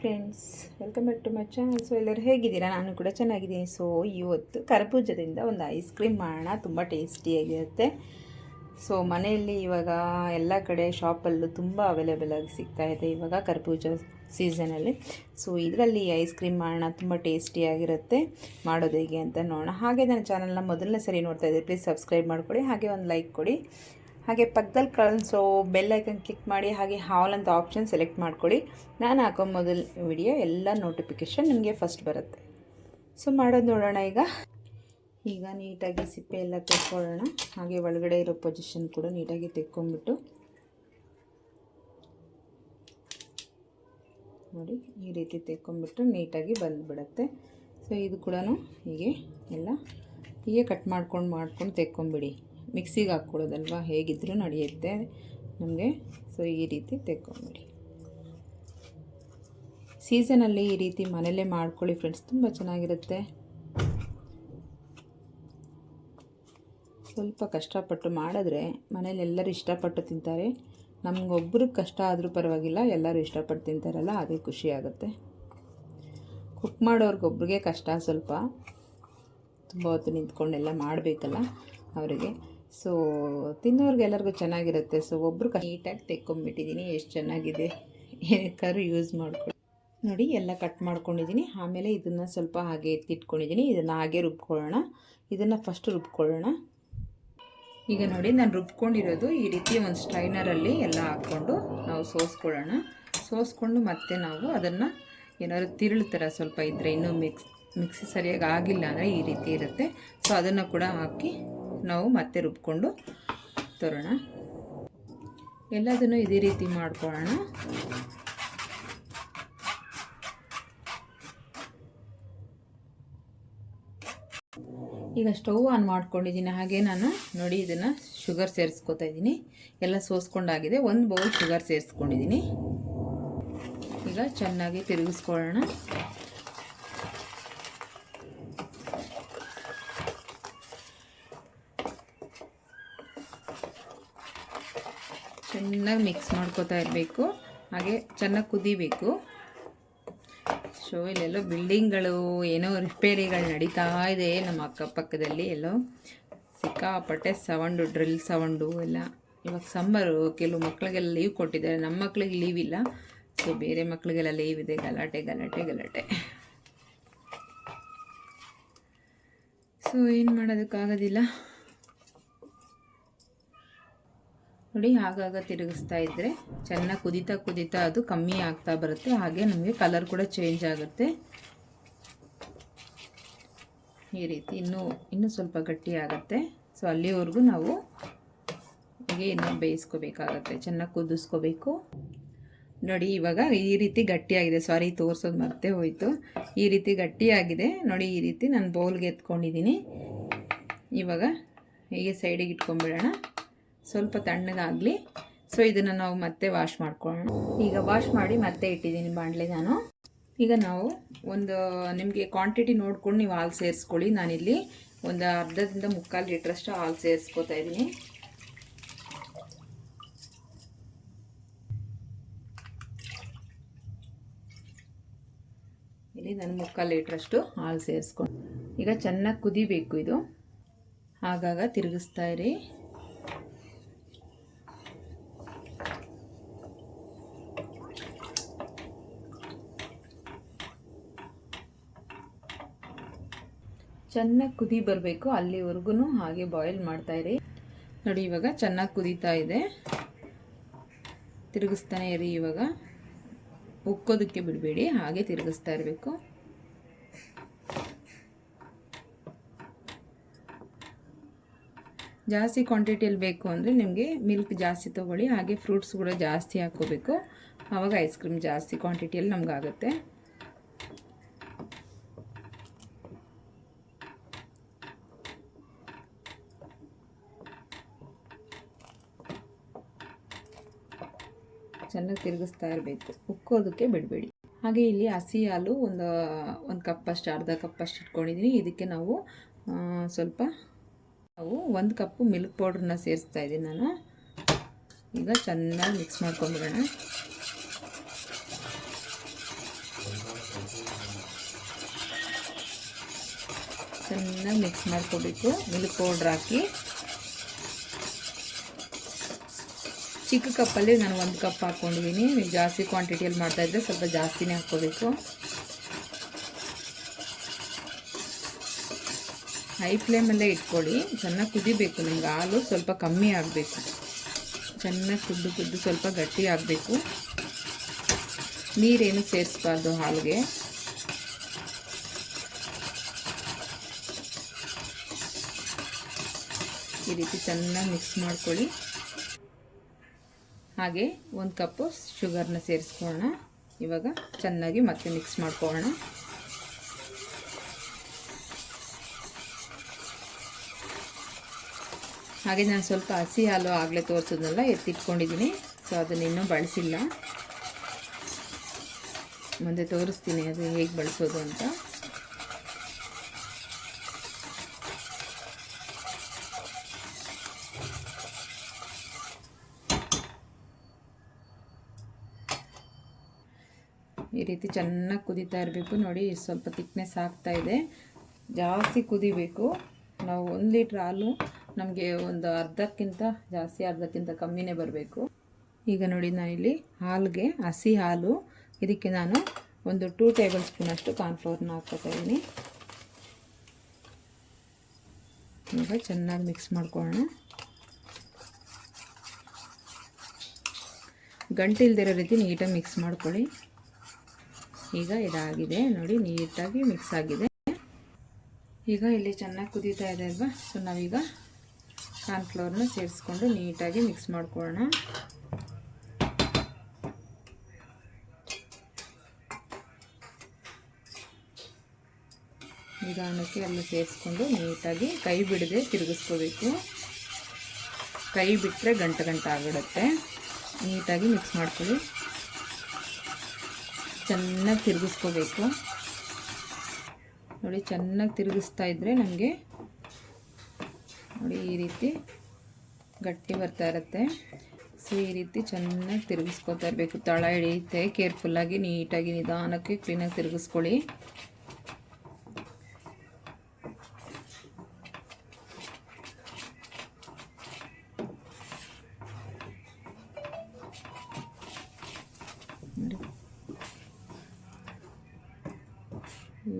Friends welcome back to my channel so ಎಲ್ಲರೂ ಹೇಗಿದ್ದೀರಾ? ನಾನು ಕೂಡ ಚೆನ್ನಾಗಿದ್ದೀನಿ. ಸೊ ಇವತ್ತು ಕರ್ಬೂಜದಿಂದ ಒಂದು ಐಸ್ ಕ್ರೀಮ್ ಮಾಡೋಣ. ತುಂಬ ಟೇಸ್ಟಿಯಾಗಿರುತ್ತೆ ಸೊ ಮನೆಯಲ್ಲಿ ಇವಾಗ ಎಲ್ಲ ಕಡೆ ಶಾಪಲ್ಲೂ ತುಂಬ ಅವೈಲೇಬಲ್ ಆಗಿ ಸಿಗ್ತಾ ಇದೆ ಇವಾಗ ಕರ್ಬೂಜ ಸೀಸನಲ್ಲಿ ಸೊ ಇದರಲ್ಲಿ ಐಸ್ ಕ್ರೀಮ್ ಮಾಡೋಣ. ತುಂಬ ಟೇಸ್ಟಿಯಾಗಿರುತ್ತೆ ಮಾಡೋದು ಹೇಗೆ ಅಂತ ನೋಡೋಣ. ಹಾಗೆ ನನ್ನ ಚಾನಲ್ನ ಮೊದಲನೇ ಸರಿ ನೋಡ್ತಾ ಇದ್ದೀರಿ ಪ್ಲೀಸ್ ಸಬ್ಸ್ಕ್ರೈಬ್ ಮಾಡಿಕೊಡಿ ಹಾಗೆ ಒಂದು ಲೈಕ್ ಕೊಡಿ. ಹಾಗೆ ಪಕ್ಕದಲ್ಲಿ ಕಳಿಸೋ ಬೆಲ್ ಐಕನ್ ಕ್ಲಿಕ್ ಮಾಡಿ ಹಾಗೆ ಹಾಲ್ ಅಂತ ಆಪ್ಷನ್ ಸೆಲೆಕ್ಟ್ ಮಾಡ್ಕೊಳ್ಳಿ. ನಾನು ಹಾಕೋ ಮೊದಲು ವಿಡಿಯೋ ಎಲ್ಲ ನೋಟಿಫಿಕೇಷನ್ ನಿಮಗೆ ಫಸ್ಟ್ ಬರುತ್ತೆ. ಸೊ ಮಾಡೋದು ನೋಡೋಣ ಈಗ. ಈಗ ನೀಟಾಗಿ ಸಿಪ್ಪೆ ಎಲ್ಲ ತೆಕ್ಕೊಳ್ಳೋಣ. ಹಾಗೆ ಒಳಗಡೆ ಇರೋ ಪೊಸಿಷನ್ ಕೂಡ ನೀಟಾಗಿ ತೆಕ್ಕೊಂಡ್ಬಿಟ್ಟು. ನೋಡಿ, ಈ ರೀತಿ ತೆಕ್ಕೊಂಡ್ಬಿಟ್ಟು ನೀಟಾಗಿ ಬಂದುಬಿಡತ್ತೆ. ಸೊ ಇದು ಕೂಡ ಹೀಗೆ ಎಲ್ಲ ಹೀಗೆ ಕಟ್ ಮಾಡ್ಕೊಂಡು ಮಾಡ್ಕೊಂಡು ತೆಕ್ಕೊಂಬಿಡಿ ಮಿಕ್ಸಿಗೆ ಹಾಕ್ಕೊಳ್ಳೋದಲ್ವ? ಹೇಗಿದ್ದರೂ ನಡೆಯುತ್ತೆ ನಮಗೆ. ಸೊ ಈ ರೀತಿ ತೆಕ್ಕೊಂಬಿಡಿ. ಸೀಸನಲ್ಲಿ ಈ ರೀತಿ ಮನೆಯಲ್ಲೇ ಮಾಡ್ಕೊಳ್ಳಿ ಫ್ರೆಂಡ್ಸ್ ತುಂಬ ಚೆನ್ನಾಗಿರುತ್ತೆ. ಸ್ವಲ್ಪ ಕಷ್ಟಪಟ್ಟು ಮಾಡಿದ್ರೆ ಮನೇಲಿ ಎಲ್ಲರೂ ಇಷ್ಟಪಟ್ಟು ತಿಂತಾರೆ. ನಮಗೊಬ್ರಿಗೆ ಕಷ್ಟ ಆದರೂ ಪರವಾಗಿಲ್ಲ, ಎಲ್ಲರೂ ಇಷ್ಟಪಟ್ಟು ತಿಂತಾರಲ್ಲ ಅದೇ ಖುಷಿ ಆಗುತ್ತೆ. ಕುಕ್ ಮಾಡೋರಿಗೊಬ್ರಿಗೆ ಕಷ್ಟ ಸ್ವಲ್ಪ. ತುಂಬ ಹೊತ್ತು ನಿಂತ್ಕೊಂಡೆಲ್ಲ ಮಾಡಬೇಕಲ್ಲ ಅವರಿಗೆ. ಸೊ ತಿನ್ನೋರ್ಗೆಲ್ಲರಿಗೂ ಚೆನ್ನಾಗಿರುತ್ತೆ. ಸೊ ಒಬ್ರು ನೀಟಾಗಿ ತೆಕ್ಕೊಂಬಿಟ್ಟಿದ್ದೀನಿ ಎಷ್ಟು ಚೆನ್ನಾಗಿದೆ. ಏನಕ್ಕಾದ್ರೂ ಯೂಸ್ ಮಾಡ್ಕೊಳ್ಳಿ. ನೋಡಿ, ಎಲ್ಲ ಕಟ್ ಮಾಡ್ಕೊಂಡಿದ್ದೀನಿ ಆಮೇಲೆ ಇದನ್ನು ಸ್ವಲ್ಪ ಹಾಗೆ ಎತ್ತಿಟ್ಕೊಂಡಿದ್ದೀನಿ ಇದನ್ನು ಹಾಗೆ ರುಬ್ಕೊಳ್ಳೋಣ. ಇದನ್ನು ಫಸ್ಟ್ ರುಬ್ಕೊಳ್ಳೋಣ. ಈಗ ನೋಡಿ, ನಾನು ರುಬ್ಕೊಂಡಿರೋದು ಈ ರೀತಿ ಒಂದು ಸ್ಟ್ರೈನರಲ್ಲಿ ಎಲ್ಲ ಹಾಕ್ಕೊಂಡು ನಾವು ಸೋಸ್ಕೊಳ್ಳೋಣ. ಸೋಸ್ಕೊಂಡು ಮತ್ತೆ ನಾವು ಅದನ್ನು ಏನಾದ್ರು ತಿರುಳು ಥರ ಸ್ವಲ್ಪ ಇದ್ದರೆ ಇನ್ನೂ ಮಿಕ್ಸ್ ಮಿಕ್ಸಿ ಸರಿಯಾಗಿ ಆಗಿಲ್ಲ ಅಂದರೆ ಈ ರೀತಿ ಇರುತ್ತೆ. ಸೊ ಅದನ್ನು ಕೂಡ ಹಾಕಿ ನಾವು ಮತ್ತೆ ರುಬ್ಕೊಂಡು ತರೋಣ. ಎಲ್ಲದನ್ನು ಇದೇ ರೀತಿ ಮಾಡ್ಕೊಳ್ಳೋಣ. ಈಗ ಸ್ಟವ್ ಆನ್ ಮಾಡ್ಕೊಂಡಿದ್ದೀನಿ. ಹಾಗೆ ನಾನು ನೋಡಿ ಇದನ್ನು ಶುಗರ್ ಸೇರಿಸ್ಕೊತಾ ಇದ್ದೀನಿ. ಎಲ್ಲ ಸೋಸ್ಕೊಂಡಾಗಿದೆ. ಒಂದು ಬೌಲ್ ಶುಗರ್ ಸೇರಿಸ್ಕೊಂಡಿದ್ದೀನಿ. ಈಗ ಚೆನ್ನಾಗಿ ತಿರುಗಿಸ್ಕೊಳ್ಳೋಣ. ಚೆನ್ನಾಗಿ ಮಿಕ್ಸ್ ಮಾಡ್ಕೋತಾ ಇರಬೇಕು. ಹಾಗೆ ಚೆನ್ನಾಗಿ ಕುದಿಬೇಕು. ಸೊ ಇಲ್ಲೆಲ್ಲೋ ಬಿಲ್ಡಿಂಗ್ಗಳು ಏನೋ ರಿಪೇರಿಗಳು ನಡೀತಾ ಇದೆ ನಮ್ಮ ಅಕ್ಕಪಕ್ಕದಲ್ಲಿ. ಎಲ್ಲೋ ಸಿಕ್ಕಾಪಟ್ಟೆ ಸೌಂಡು ಡ್ರಿಲ್ ಸೌಂಡು ಎಲ್ಲ. ಇವಾಗ ಸಂಬರು ಕೆಲವು ಮಕ್ಕಳಿಗೆಲ್ಲ ಲೀವ್ ಕೊಟ್ಟಿದ್ದಾರೆ. ನಮ್ಮ ಮಕ್ಳಿಗೆ ಲೀವ್ ಇಲ್ಲ. ಸೊ ಬೇರೆ ಮಕ್ಕಳಿಗೆಲ್ಲ ಲೀವ್ ಇದೆ. ಗಲಾಟೆ ಗಲಾಟೆ ಗಲಾಟೆ. ಸೊ ಏನು ಮಾಡೋದಕ್ಕಾಗೋದಿಲ್ಲ. ನೋಡಿ ಆಗಾಗ ತಿರುಗಿಸ್ತಾ ಇದ್ದರೆ ಚೆನ್ನಾಗಿ ಕುದೀತಾ ಕುದೀತಾ ಅದು ಕಮ್ಮಿ ಆಗ್ತಾ ಬರುತ್ತೆ. ಹಾಗೆ ನಮಗೆ ಕಲರ್ ಕೂಡ ಚೇಂಜ್ ಆಗುತ್ತೆ. ಈ ರೀತಿ ಇನ್ನೂ ಇನ್ನೂ ಸ್ವಲ್ಪ ಗಟ್ಟಿ ಆಗುತ್ತೆ. ಸೊ ಅಲ್ಲಿವರೆಗೂ ನಾವು ಹೀಗೆ ಇನ್ನೂ ಬೇಯಿಸ್ಕೋಬೇಕಾಗತ್ತೆ. ಚೆನ್ನಾಗಿ ಕುದಿಸ್ಕೋಬೇಕು. ನೋಡಿ, ಇವಾಗ ಈ ರೀತಿ ಗಟ್ಟಿಯಾಗಿದೆ. ಸಾರಿ ತೋರಿಸೋದು ಮತ್ತೆ ಹೋಯಿತು. ಈ ರೀತಿ ಗಟ್ಟಿಯಾಗಿದೆ. ನೋಡಿ, ಈ ರೀತಿ ನಾನು ಬೌಲ್ಗೆ ಎತ್ಕೊಂಡಿದ್ದೀನಿ. ಇವಾಗ ಹೀಗೆ ಸೈಡಿಗೆ ಇಟ್ಕೊಂಡ್ಬಿಡೋಣ. ಸ್ವಲ್ಪ ತಣ್ಣಗಾಗಲಿ. ಸೊ ಇದನ್ನು ನಾವು ಮತ್ತೆ ವಾಶ್ ಮಾಡ್ಕೊಳ್ಳೋಣ. ಈಗ ವಾಶ್ ಮಾಡಿ ಮತ್ತೆ ಇಟ್ಟಿದ್ದೀನಿ ಬಾಣಲೆ ನಾನು. ಈಗ ನಾವು ಒಂದು, ನಿಮಗೆ ಕ್ವಾಂಟಿಟಿ ನೋಡ್ಕೊಂಡು ನೀವು ಹಾಲು ಸೇರಿಸ್ಕೊಳ್ಳಿ. ನಾನಿಲ್ಲಿ ಒಂದು ಅರ್ಧದಿಂದ ಮುಕ್ಕಾಲು ಲೀಟ್ರಷ್ಟು ಹಾಲು ಸೇರಿಸ್ಕೊತಾ ಇದ್ದೀನಿ. ಇಲ್ಲಿ ನಾನು ಮುಕ್ಕಾಲು ಲೀಟ್ರಷ್ಟು ಹಾಲು ಸೇರಿಸ್ಕೊಂಡು ಈಗ ಚೆನ್ನಾಗಿ ಕುದಿಬೇಕು ಇದು. ಆಗಾಗ ತಿರುಗಿಸ್ತಾ ಇರಿ. ಚೆನ್ನಾಗಿ ಕುದಿ ಬರಬೇಕು ಅಲ್ಲಿವರೆಗೂ ಹಾಗೆ ಬಾಯ್ಲ್ ಮಾಡ್ತಾಯಿರಿ ನೋಡಿ, ಇವಾಗ ಚೆನ್ನಾಗಿ ಕುದೀತಾ ಇದೆ. ತಿರುಗಿಸ್ತಾನೆ ಇರಿ ಇವಾಗ. ಉಕ್ಕೋದಕ್ಕೆ ಬಿಡಬೇಡಿ, ಹಾಗೆ ತಿರುಗಿಸ್ತಾ ಇರಬೇಕು. ಜಾಸ್ತಿ ಕ್ವಾಂಟಿಟಿಯಲ್ಲಿ ಬೇಕು ಅಂದರೆ ನಿಮಗೆ ಮಿಲ್ಕ್ ಜಾಸ್ತಿ ತೊಗೊಳ್ಳಿ, ಹಾಗೆ ಫ್ರೂಟ್ಸ್ ಕೂಡ ಜಾಸ್ತಿ ಹಾಕ್ಕೋಬೇಕು. ಆವಾಗ ಐಸ್ ಕ್ರೀಮ್ ಜಾಸ್ತಿ ಕ್ವಾಂಟಿಟಿಯಲ್ಲಿ ನಮಗಾಗುತ್ತೆ. ಚೆನ್ನಾಗಿ ತಿರುಗಿಸ್ತಾ ಇರಬೇಕು. ಉಕ್ಕೋದಕ್ಕೆ ಬಿಡಬೇಡಿ. ಹಾಗೆ ಇಲ್ಲಿ ಹಸಿ ಹಾಲು ಒಂದು ಒಂದು ಕಪ್ಪಷ್ಟು, ಅರ್ಧ ಕಪ್ ಕಪ್ಪಷ್ಟು ಇಟ್ಕೊಂಡಿದ್ದೀನಿ ಇದಕ್ಕೆ ನಾವು ಸ್ವಲ್ಪ ನಾವು ಒಂದು ಕಪ್ಪು ಮಿಲ್ಕ್ ಪೌಡ್ರನ್ನ ಸೇರಿಸ್ತಾ ಇದ್ದೀನಿ ನಾನು. ಈಗ ಚೆನ್ನಾಗಿ ಮಿಕ್ಸ್ ಮಾಡ್ಕೊಂಡ್ಬಿಡೋಣ ಚೆನ್ನಾಗಿ ಮಿಕ್ಸ್ ಮಾಡ್ಕೋಬೇಕು. ಮಿಲ್ಕ್ ಪೌಡ್ರ್ ಹಾಕಿ. ಚಿಕ್ಕ ಕಪ್ಪಲ್ಲಿ ನಾನು ಒಂದು ಕಪ್ ಹಾಕ್ಕೊಂಡಿದ್ದೀನಿ. ನೀವು ಜಾಸ್ತಿ ಕ್ವಾಂಟಿಟಿಯಲ್ಲಿ ಮಾಡ್ತಾಯಿದ್ರೆ ಸ್ವಲ್ಪ ಜಾಸ್ತಿನೇ ಹಾಕ್ಕೋಬೇಕು. ಹೈ ಫ್ಲೇಮಲ್ಲೇ ಇಟ್ಕೊಳ್ಳಿ. ಚೆನ್ನಾಗಿ ಕುದಿಬೇಕು. ನಿಮ್ಗೆ ಹಾಲು ಸ್ವಲ್ಪ ಕಮ್ಮಿ ಆಗಬೇಕು. ಚೆನ್ನಾಗಿ ಕುದ್ದು ಕುದ್ದು ಸ್ವಲ್ಪ ಗಟ್ಟಿ ಆಗಬೇಕು. ನೀರೇನು ಸೇರಿಸ್ಬಾರ್ದು ಹಾಲಿಗೆ. ಈ ರೀತಿ ಚೆನ್ನಾಗಿ ಮಿಕ್ಸ್ ಮಾಡ್ಕೊಳ್ಳಿ. ಹಾಗೆ ಒಂದು ಕಪ್ಪು ಶುಗರ್ನ ಸೇರಿಸ್ಕೊಳ್ಳೋಣ. ಇವಾಗ ಚೆನ್ನಾಗಿ ಮತ್ತೆ ಮಿಕ್ಸ್ ಮಾಡ್ಕೊಳ್ಳೋಣ. ಹಾಗೆ ನಾನು ಸ್ವಲ್ಪ ಹಸಿ ಹಾಲು ಆಗಲೇ ತೋರಿಸೋದನ್ನೆಲ್ಲ ಎತ್ತಿಟ್ಕೊಂಡಿದ್ದೀನಿ. ಸೊ ಅದನ್ನ ಇನ್ನೂ ಬಳಸಿಲ್ಲ. ಮುಂದೆ ತೋರಿಸ್ತೀನಿ, ಅದು ಹೇಗೆ ಬಳಸೋದು ಅಂತ. ರೀತಿ ಚೆನ್ನಾಗಿ ಕುದೀತಾ ಇರಬೇಕು. ನೋಡಿ, ಸ್ವಲ್ಪ ತಿಕ್ನೆಸ್ ಆಗ್ತಾ ಇದೆ. ಜಾಸ್ತಿ ಕುದಿಬೇಕು. ನಾವು ಒಂದು ಲೀಟ್ರ್ ಹಾಲು ನಮಗೆ ಒಂದು ಅರ್ಧಕ್ಕಿಂತ, ಜಾಸ್ತಿ ಅರ್ಧಕ್ಕಿಂತ ಕಮ್ಮಿನೇ ಬರಬೇಕು. ಈಗ ನೋಡಿ, ನಾನಿಲ್ಲಿ ಹಾಲಿಗೆ ಹಸಿ ಹಾಲು. ಇದಕ್ಕೆ ನಾನು ಒಂದು ಟೂ ಟೇಬಲ್ ಸ್ಪೂನಷ್ಟು ಕಾರ್ನ್ಫ್ಲೋರ್ನ ಹಾಕ್ಕೊತಾ ಇದ್ದೀನಿ ಈಗ ಚೆನ್ನಾಗಿ ಮಿಕ್ಸ್ ಮಾಡ್ಕೊಳ್ಳೋಣ. ಗಂಟಿಲ್ದಿರೋ ರೀತಿ ನೀಟಾಗಿ ಮಿಕ್ಸ್ ಮಾಡ್ಕೊಳ್ಳಿ. ಈಗ ಇದಾಗಿದೆ. ನೋಡಿ, ನೀಟಾಗಿ ಮಿಕ್ಸ್ ಆಗಿದೆ. ಈಗ ಇಲ್ಲಿ ಚೆನ್ನಾಗಿ ಕುದೀತಾ ಇದೆ ಅಲ್ವಾ? ಸೊ ನಾವೀಗ ಕಾರ್ನ್ಫ್ಲೋರ್ನ ಸೇರಿಸ್ಕೊಂಡು ನೀಟಾಗಿ ಮಿಕ್ಸ್ ಮಾಡ್ಕೊಳ್ಳೋಣ. ನಿಧಾನಕ್ಕೆ ಎಲ್ಲ ಸೇರಿಸ್ಕೊಂಡು ನೀಟಾಗಿ ಕೈ ಬಿಡದೆ ತಿರುಗಿಸ್ಕೋಬೇಕು. ಕೈ ಬಿಟ್ಟರೆ ಗಂಟೆ ಗಂಟೆ ಆಗಿಬಿಡುತ್ತೆ. ನೀಟಾಗಿ ಮಿಕ್ಸ್ ಮಾಡ್ಕೊಳ್ಳಿ. ಚೆನ್ನಾಗಿ ತಿರುಗಿಸ್ಕೋಬೇಕು. ನೋಡಿ, ಚೆನ್ನಾಗಿ ತಿರುಗಿಸ್ತಾ ಇದ್ದರೆ ನಮಗೆ ನೋಡಿ ಈ ರೀತಿ ಗಟ್ಟಿ ಬರ್ತಾ ಇರುತ್ತೆ. ಸೊ, ಈ ರೀತಿ ಚೆನ್ನಾಗಿ ತಿರುಗಿಸ್ಕೊತಾ ಇರಬೇಕು. ತಳ ಹಿಡಿಯುತ್ತೆ ಕೇರ್ಫುಲ್ಲಾಗಿ, ನೀಟಾಗಿ, ನಿಧಾನಕ್ಕೆ ಕ್ಲೀನಾಗಿ ತಿರುಗಿಸ್ಕೊಳ್ಳಿ.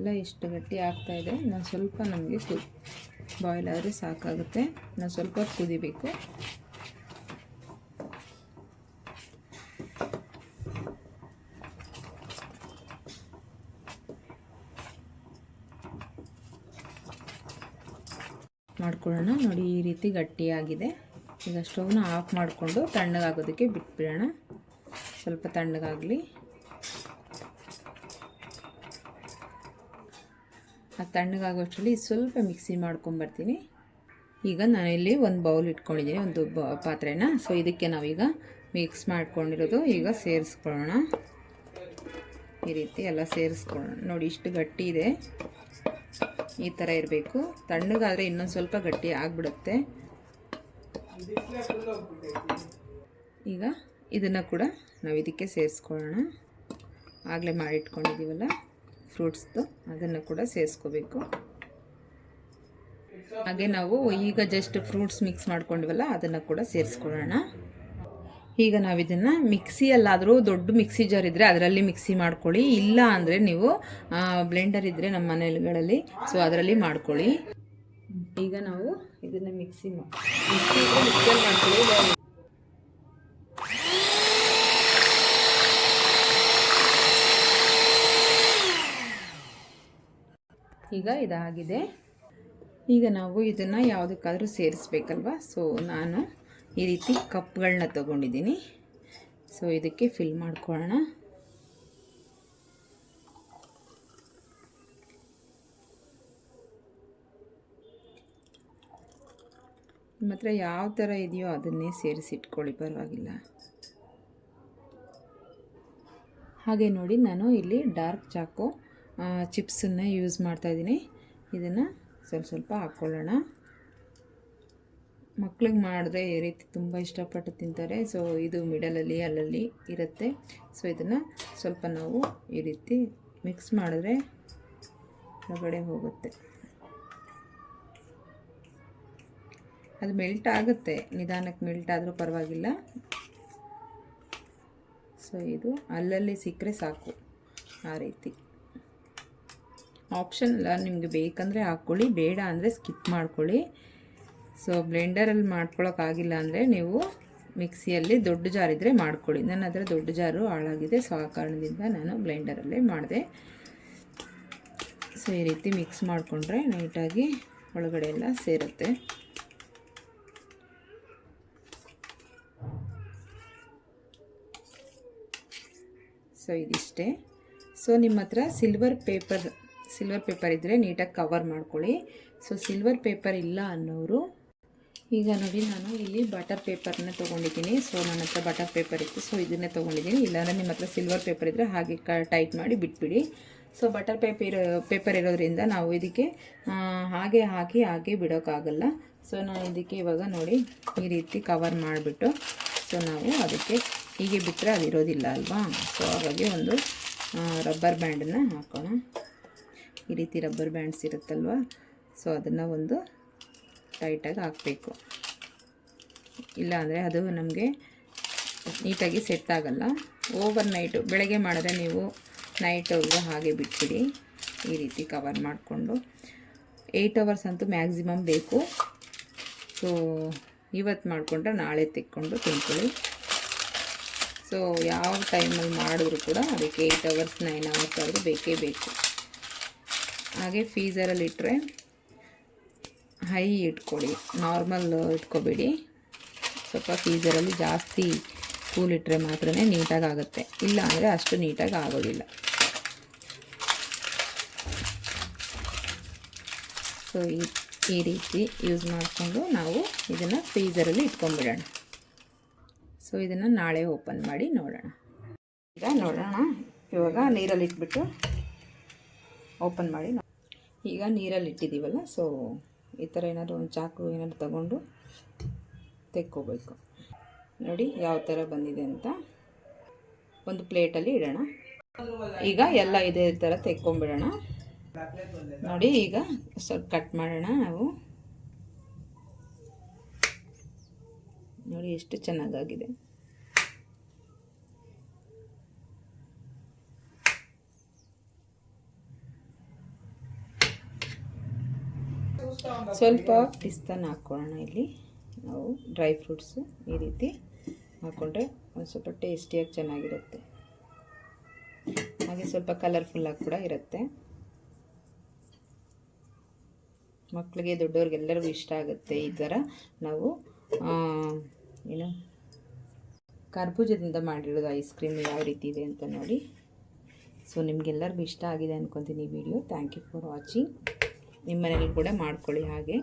ಎಲ್ಲ ಇಷ್ಟು ಗಟ್ಟಿ ಆಗ್ತಾ ಇದೆ. ನಾನು ಸ್ವಲ್ಪ ನಮಗೆ ಕು ಬಾಯ್ಲ್ ಆದರೆ ಸಾಕಾಗುತ್ತೆ. ನಾನು ಸ್ವಲ್ಪ ಕುದಿಬೇಕು. ಮಾಡ್ಕೊಳ್ಳೋಣ. ನೋಡಿ, ಈ ರೀತಿ ಗಟ್ಟಿಯಾಗಿದೆ. ಈಗ ಸ್ಟವ್ನ ಆಫ್ ಮಾಡಿಕೊಂಡು ತಣ್ಣಗಾಗೋದಕ್ಕೆ ಬಿಟ್ಬಿಡೋಣ. ಸ್ವಲ್ಪ ತಣ್ಣಗಾಗಲಿ. ಆ ತಣ್ಣಗಾಗೋಷ್ಟರಲ್ಲಿ ಸ್ವಲ್ಪ ಮಿಕ್ಸಿ ಮಾಡ್ಕೊಂಬರ್ತೀನಿ. ಈಗ ನಾನಿಲ್ಲಿ ಒಂದು ಬೌಲ್ ಇಟ್ಕೊಂಡಿದ್ದೀನಿ, ಒಂದು ಬ, ಪಾತ್ರೆನ. ಸೊ ಇದಕ್ಕೆ ನಾವೀಗ ಮಿಕ್ಸ್ ಮಾಡ್ಕೊಂಡಿರೋದು ಈಗ ಸೇರಿಸ್ಕೊಳ್ಳೋಣ. ಈ ರೀತಿ ಎಲ್ಲ ಸೇರಿಸ್ಕೊಳ್ಳೋಣ. ನೋಡಿ, ಇಷ್ಟು ಗಟ್ಟಿ ಇದೆ. ಈ ಥರ ಇರಬೇಕು. ತಣ್ಣಗಾದರೆ ಇನ್ನೊಂದು ಸ್ವಲ್ಪ ಗಟ್ಟಿ ಆಗಿಬಿಡುತ್ತೆ. ಈಗ ಇದನ್ನು ಕೂಡ ನಾವು ಇದಕ್ಕೆ ಸೇರಿಸ್ಕೊಳ್ಳೋಣ. ಆಗಲೇ ಮಾಡಿಟ್ಕೊಂಡಿದ್ದೀವಲ್ಲ? ಫ್ರೂಟ್ಸ್ದು ಅದನ್ನು ಕೂಡ ಸೇರಿಸ್ಕೋಬೇಕು. ಹಾಗೆ ನಾವು ಈಗ ಜಸ್ಟ್ ಫ್ರೂಟ್ಸ್ ಮಿಕ್ಸ್ ಮಾಡ್ಕೊಂಡ್ವಲ್ಲ, ಅದನ್ನು ಕೂಡ ಸೇರಿಸ್ಕೊಳ್ಳೋಣ. ಈಗ ನಾವು ಇದನ್ನು ಮಿಕ್ಸಿಯಲ್ಲಾದರೂ ದೊಡ್ಡ ಮಿಕ್ಸಿ ಜಾರ್ ಇದ್ದರೆ ಅದರಲ್ಲಿ ಮಿಕ್ಸಿ ಮಾಡ್ಕೊಳ್ಳಿ. ಇಲ್ಲ ಅಂದರೆ ನೀವು ಬ್ಲೆಂಡರ್ ಇದ್ದರೆ ನಮ್ಮ ಮನೆಗಳಲ್ಲಿ ಸೊ ಅದರಲ್ಲಿ ಮಾಡ್ಕೊಳ್ಳಿ. ಈಗ ನಾವು ಇದನ್ನು ಮಿಕ್ಸಿ ಮಾಡ್ಕೊಳ್ಳಿ. ಈಗ ಇದಾಗಿದೆ. ಈಗ ನಾವು ಇದನ್ನು ಯಾವುದಕ್ಕಾದರೂ ಸೇರಿಸ್ಬೇಕಲ್ವ? ಸೊ ನಾನು ಈ ರೀತಿ ಕಪ್ಗಳನ್ನ ತಗೊಂಡಿದ್ದೀನಿ. ಸೊ ಇದಕ್ಕೆ ಫಿಲ್ ಮಾಡ್ಕೊಳ್ಳೋಣ. ನಿಮ್ಮ ಹತ್ರ ಯಾವ ಥರ ಇದೆಯೋ ಅದನ್ನೇ ಸೇರಿಸಿಟ್ಕೊಳ್ಳಿ, ಪರವಾಗಿಲ್ಲ. ಹಾಗೆ ನೋಡಿ, ನಾನು ಇಲ್ಲಿ ಡಾರ್ಕ್ ಚಾಕು ಚಿಪ್ಸನ್ನು ಯೂಸ್ ಮಾಡ್ತಾಯಿದ್ದೀನಿ ಇದನ್ನು ಸ್ವಲ್ಪ ಸ್ವಲ್ಪ ಹಾಕ್ಕೊಳ್ಳೋಣ ಮಕ್ಳಿಗೆ ಮಾಡಿದ್ರೆ ಈ ರೀತಿ ತುಂಬ ಇಷ್ಟಪಟ್ಟು ತಿಂತಾರೆ. ಸೊ ಇದು ಮಿಡಲಲ್ಲಿ ಅಲ್ಲಲ್ಲಿ ಇರುತ್ತೆ. ಸೊ ಇದನ್ನು ಸ್ವಲ್ಪ ನಾವು ಈ ರೀತಿ ಮಿಕ್ಸ್ ಮಾಡಿದ್ರೆ ಒಳಗಡೆ ಹೋಗುತ್ತೆ. ಅದು ಮೆಲ್ಟ್ ಆಗುತ್ತೆ. ನಿಧಾನಕ್ಕೆ ಮೆಲ್ಟ್ ಆದರೂ ಪರವಾಗಿಲ್ಲ. ಸೊ ಇದು ಅಲ್ಲಲ್ಲಿ ಸಿಕ್ಕರೆ ಸಾಕು ಆ ರೀತಿ. ಆಪ್ಷನ್ ಅಲ್ಲ ನಿಮಗೆ ಬೇಕಂದರೆ ಹಾಕ್ಕೊಳ್ಳಿ ಬೇಡ ಅಂದರೆ ಸ್ಕಿಪ್ ಮಾಡ್ಕೊಳ್ಳಿ. ಸೊ ಬ್ಲೆಂಡರಲ್ಲಿ ಮಾಡ್ಕೊಳ್ಳೋಕ್ಕಾಗಿಲ್ಲ ಅಂದರೆ ನೀವು ಮಿಕ್ಸಿಯಲ್ಲಿ ದೊಡ್ಡ ಜಾರ್ ಇದ್ದರೆ ಮಾಡ್ಕೊಳ್ಳಿ. ನನ್ನ ಹತ್ರ ದೊಡ್ಡ ಜಾರು ಹಾಳಾಗಿದೆ ಸೊ ಆ ಕಾರಣದಿಂದ ನಾನು ಬ್ಲೆಂಡರಲ್ಲೇ ಮಾಡಿದೆ. ಸೊ ಈ ರೀತಿ ಮಿಕ್ಸ್ ಮಾಡಿಕೊಂಡ್ರೆ ನೀಟಾಗಿ ಒಳಗಡೆ ಎಲ್ಲ ಸೇರುತ್ತೆ. ಸೊ ಇದಿಷ್ಟೇ. ಸೊ ನಿಮ್ಮ ಹತ್ರ ಸಿಲ್ವರ್ ಪೇಪರ್ ಸಿಲ್ವರ್ ಪೇಪರ್ ಇದ್ದರೆ ನೀಟಾಗಿ ಕವರ್ ಮಾಡ್ಕೊಳ್ಳಿ. ಸೊ ಸಿಲ್ವರ್ ಪೇಪರ್ ಇಲ್ಲ ಅನ್ನೋರು, ಈಗ ನೋಡಿ ನಾನು ಇಲ್ಲಿ ಬಟರ್ ಪೇಪರ್ನ ತೊಗೊಂಡಿದ್ದೀನಿ. ಸೊ ನನ್ನ ಹತ್ರ ಬಟರ್ ಪೇಪರ್ ಇತ್ತು. ಸೊ ಇದನ್ನೇ ತೊಗೊಂಡಿದ್ದೀನಿ. ಇಲ್ಲಾಂದರೆ ನಿಮ್ಮ ಹತ್ರ ಸಿಲ್ವರ್ ಪೇಪರ್ ಇದ್ದರೆ ಹಾಗೆ ಕ ಟೈಟ್ ಮಾಡಿ ಬಿಟ್ಬಿಡಿ. ಸೊ ಬಟರ್ ಪೇಪರ್ ಪೇಪರ್ ಇರೋದ್ರಿಂದ ನಾವು ಇದಕ್ಕೆ ಹಾಗೆ ಹಾಕಿ ಹಾಕಿ ಬಿಡೋಕ್ಕಾಗಲ್ಲ. ಸೊ ನಾನು ಇದಕ್ಕೆ ಇವಾಗ ನೋಡಿ ಈ ರೀತಿ ಕವರ್ ಮಾಡಿಬಿಟ್ಟು ಸೊ ನಾವು ಅದಕ್ಕೆ ಹೀಗೆ ಬಿಟ್ಟರೆ ಅದು ಇರೋದಿಲ್ಲ ಅಲ್ವಾ? ಸೊ ಹಾಗಾಗಿ ಒಂದು ರಬ್ಬರ್ ಬ್ಯಾಂಡನ್ನು ಹಾಕೋಣ. ಈ ರೀತಿ ರಬ್ಬರ್ ಬ್ಯಾಂಡ್ಸ್ ಇರುತ್ತಲ್ವ? ಸೊ ಅದನ್ನು ಒಂದು ಟೈಟಾಗಿ ಹಾಕಬೇಕು. ಇಲ್ಲಾಂದರೆ ಅದು ನಮಗೆ ನೀಟಾಗಿ ಸೆಟ್ ಆಗಲ್ಲ. ಓವರ್ ನೈಟು ಬೆಳಗ್ಗೆ ಮಾಡಿದ್ರೆ ನೀವು ನೈಟ್ ನೈಟ್ವರೆಗೂ ಹಾಗೆ ಬಿಟ್ಬಿಡಿ. ಈ ರೀತಿ ಕವರ್ ಮಾಡಿಕೊಂಡು. ಏಯ್ಟ್ ಅವರ್ಸ್ ಅಂತೂ ಮ್ಯಾಕ್ಸಿಮಮ್ ಬೇಕು. ಸೊ ಇವತ್ತು ಮಾಡಿಕೊಂಡ್ರೆ ನಾಳೆ ತೆಕ್ಕೊಂಡು ತಿನ್ಕೊಳ್ಳಿ ಸೊ ಯಾವ ಟೈಮಲ್ಲಿ ಮಾಡಿದ್ರು ಕೂಡ ಅದಕ್ಕೆ ಏಯ್ಟ್ ಅವರ್ಸ್ ನೈನ್ ಅವರ್ಸ್ ಆದರೂ ಬೇಕೇ ಬೇಕು. ಹಾಗೆ ಫೀಸರಲ್ಲಿ ಇಟ್ಟರೆ ಹೈ ಇಟ್ಕೊಳ್ಳಿ ನಾರ್ಮಲ್ ಇಟ್ಕೋಬೇಡಿ. ಸ್ವಲ್ಪ ಫೀಸರಲ್ಲಿ ಜಾಸ್ತಿ ಕೂಲ್ ಇಟ್ಟರೆ ಮಾತ್ರ ನೀಟಾಗಿ ಆಗುತ್ತೆ ಇಲ್ಲ ಅಂದರೆ ಅಷ್ಟು ನೀಟಾಗಿ ಆಗೋದಿಲ್ಲ ಸೊ ಈ ಈ ರೀತಿ ಯೂಸ್ ಮಾಡಿಕೊಂಡು ನಾವು ಇದನ್ನು ಫ್ರೀಸರಲ್ಲಿ ಇಟ್ಕೊಂಡ್ಬಿಡೋಣ. ಸೊ ಇದನ್ನು ನಾಳೆ ಓಪನ್ ಮಾಡಿ ನೋಡೋಣ. ಈಗ ನೋಡೋಣ. ಇವಾಗ ನೀರಲ್ಲಿ ಇಟ್ಬಿಟ್ಟು ಓಪನ್ ಮಾಡಿ ಈಗ ನೀರಲ್ಲಿ ಇಟ್ಟಿದ್ದೀವಲ್ಲ ಸೊ ಈ ಥರ ಏನಾದರೂ ಒಂದು ಚಾಕು ಏನಾದರೂ ತಗೊಂಡು ತೆಕ್ಕೋಬೇಕು. ನೋಡಿ ಯಾವ ಥರ ಬಂದಿದೆ ಅಂತ. ಒಂದು ಪ್ಲೇಟಲ್ಲಿ ಇಡೋಣ. ಈಗ ಎಲ್ಲ ಇದೇ ಥರ ತೆಕ್ಕೊಂಬಿಡೋಣ ನೋಡಿ ಈಗ ಸ್ವಲ್ಪ ಕಟ್ ಮಾಡೋಣ ನಾವು. ನೋಡಿ ಎಷ್ಟು ಚೆನ್ನಾಗಾಗಿದೆ. ಸ್ವಲ್ಪ ಪಿಸ್ತಾನ ಹಾಕ್ಕೊಳ್ಳೋಣ ಇಲ್ಲಿ. ನಾವು ಡ್ರೈ ಫ್ರೂಟ್ಸು ಈ ರೀತಿ ಹಾಕ್ಕೊಂಡ್ರೆ ಒಂದು ಸ್ವಲ್ಪ ಟೇಸ್ಟಿಯಾಗಿ ಚೆನ್ನಾಗಿರುತ್ತೆ. ಹಾಗೆ ಸ್ವಲ್ಪ ಕಲರ್ಫುಲ್ಲಾಗಿ ಕೂಡ ಇರುತ್ತೆ. ಮಕ್ಕಳಿಗೆ ದೊಡ್ಡವ್ರಿಗೆಲ್ಲರಿಗೂ ಇಷ್ಟ ಆಗುತ್ತೆ ಈ ಥರ ನಾವು ಏನು, ಕರ್ಬೂಜದಿಂದ ಮಾಡಿರೋದು ಐಸ್ ಕ್ರೀಮ್ ಯಾವ ರೀತಿ ಇದೆ ಅಂತ ನೋಡಿ. ಸೊ ನಿಮಗೆಲ್ಲರಿಗೂ ಇಷ್ಟ ಆಗಿದೆ ಅಂದ್ಕೊತೀನಿ ಈ video thank you for watching ನಿಮ್ಮ ಮನೇಲಿ ಕೂಡ ಮಾಡ್ಕೊಳ್ಳಿ ಹಾಗೆ.